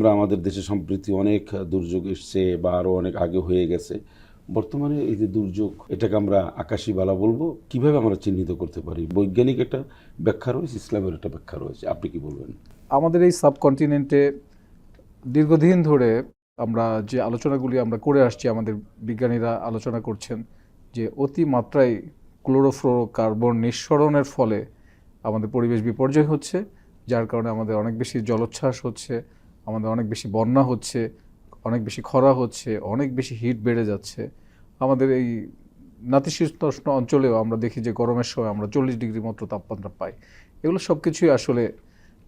আমরা আমাদের দেশে সম্প্রতি অনেক দুর্যোগ এসছে বা আরও অনেক আগে হয়ে গেছে। বর্তমানে এই যে দুর্যোগ, এটাকে আমরা আকাশী বালা বলব। কীভাবে আমরা চিহ্নিত করতে পারি? বৈজ্ঞানিক একটা ব্যাখ্যা রয়েছে, ইসলামের একটা ব্যাখ্যা রয়েছে। আপনি কি বলবেন? আমাদের এই সাবকন্টিনেন্টে দীর্ঘদিন ধরে আমরা যে আলোচনাগুলি আমরা করে আসছি, আমাদের বিজ্ঞানীরা আলোচনা করছেন যে অতিমাত্রায় ক্লোরোফ্লোরোকার্বন নিঃসরণের ফলে আমাদের পরিবেশ বিপর্যয় হচ্ছে, যার কারণে আমাদের অনেক বেশি জলোচ্ছ্বাস হচ্ছে আমাদের অনেক বেশি বন্যা হচ্ছে, অনেক বেশি খরা হচ্ছে, অনেক বেশি হিট বেড়ে যাচ্ছে। আমাদের এই নাতিশীতোষ্ণ অঞ্চলেও আমরা দেখি যে গরমের সময় আমরা চল্লিশ ডিগ্রি মতো তাপমাত্রা পাই। এগুলো সব কিছুই আসলে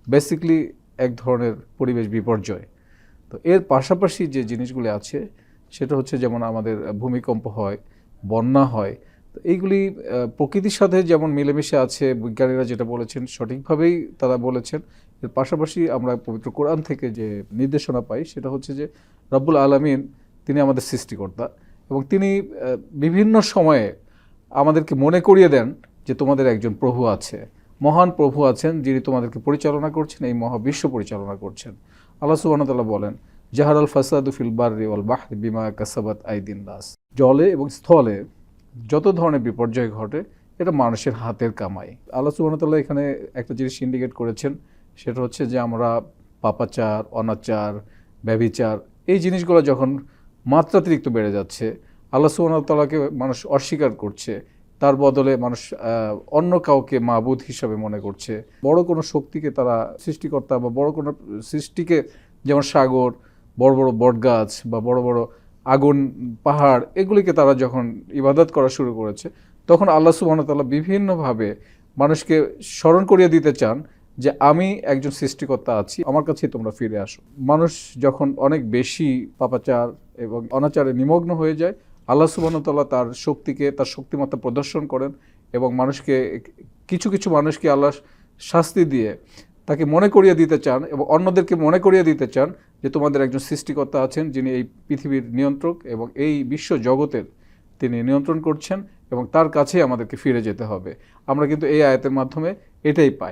বেসিকলি এক ধরনের পরিবেশ বিপর্যয়। তো এর পাশাপাশি যে জিনিসগুলি আছে, সেটা হচ্ছে যেমন আমাদের ভূমিকম্প হয়, বন্যা হয়, তো এইগুলি প্রকৃতির সাথে যেমন মিলেমিশে আছে, বিজ্ঞানীরা যেটা বলেছেন সঠিকভাবেই তারা বলেছেন। এর পাশাপাশি আমরা পবিত্র কোরআন থেকে যে নির্দেশনা পাই, সেটা হচ্ছে যে রব্বুল আলমিন তিনি আমাদের সৃষ্টিকর্তা এবং তিনি বিভিন্ন সময়ে আমাদেরকে মনে করিয়ে দেন যে তোমাদের একজন প্রভু আছে, মহান প্রভু আছেন যিনি তোমাদেরকে পরিচালনা করছেন, এই মহাবিশ্ব পরিচালনা করছেন। আল্লাহ সুবাহতাল্লাহ বলেন জাহার আল ফাসাদু ফিল বার্রি ওয়াল বাহরি বিমা কাসাবাত আইদিন দাস জলে এবং স্থলে যত ধরনের বিপর্যয় ঘটে, এটা মানুষের হাতের কামাই। আল্লাহ সুবাহতাল্লাহ এখানে একটা জিনিস ইন্ডিকেট করেছেন সেটা হচ্ছে যে আমরা পাপাচার, অনাচার, ব্যভিচার, এই জিনিসগুলো যখন মাত্রাতিরিক্ত বেড়ে যাচ্ছে, আল্লাহ সুবাহতাল্লাহকে মানুষ অস্বীকার করছে, তার বদলে মানুষ অন্য কাউকে মাবুদ হিসাবে মনে করছে। বড় কোনো শক্তিকে তারা সৃষ্টিকর্তা বা বড় কোনো সৃষ্টিকে যেমন সাগর, বড় বড় বটগাছ বা বড় বড় আগুন, পাহাড়, এগুলিকে তারা যখন ইবাদত করা শুরু করেছে, তখন আল্লাহ সুবাহতাল্লাহ বিভিন্নভাবে মানুষকে স্মরণ করিয়ে দিতে চান যে আমি একজন সৃষ্টিকর্তা আছি, আমার কাছেই তোমরা ফিরে আসো। মানুষ যখন অনেক বেশি পাপাচার এবং অনাচারে নিমগ্ন হয়ে যায়, আল্লাহ সুবাহতাল্লাহ তার শক্তিকে, তার শক্তিমত্তা প্রদর্শন করেন এবং মানুষকে, কিছু কিছু মানুষকে আল্লাহ শাস্তি দিয়ে তাকে মনে করিয়ে দিতে চান এবং অন্যদেরকে মনে করিয়ে দিতে চান যে তোমাদের একজন সৃষ্টিকর্তা আছেন যিনি এই পৃথিবীর নিয়ন্ত্রক এবং এই বিশ্ব জগতের তিনি নিয়ন্ত্রণ করছেন এবং তার কাছেই আমাদেরকে ফিরে যেতে হবে। আমরা কিন্তু এই আয়াতের মাধ্যমে এটাই পাই।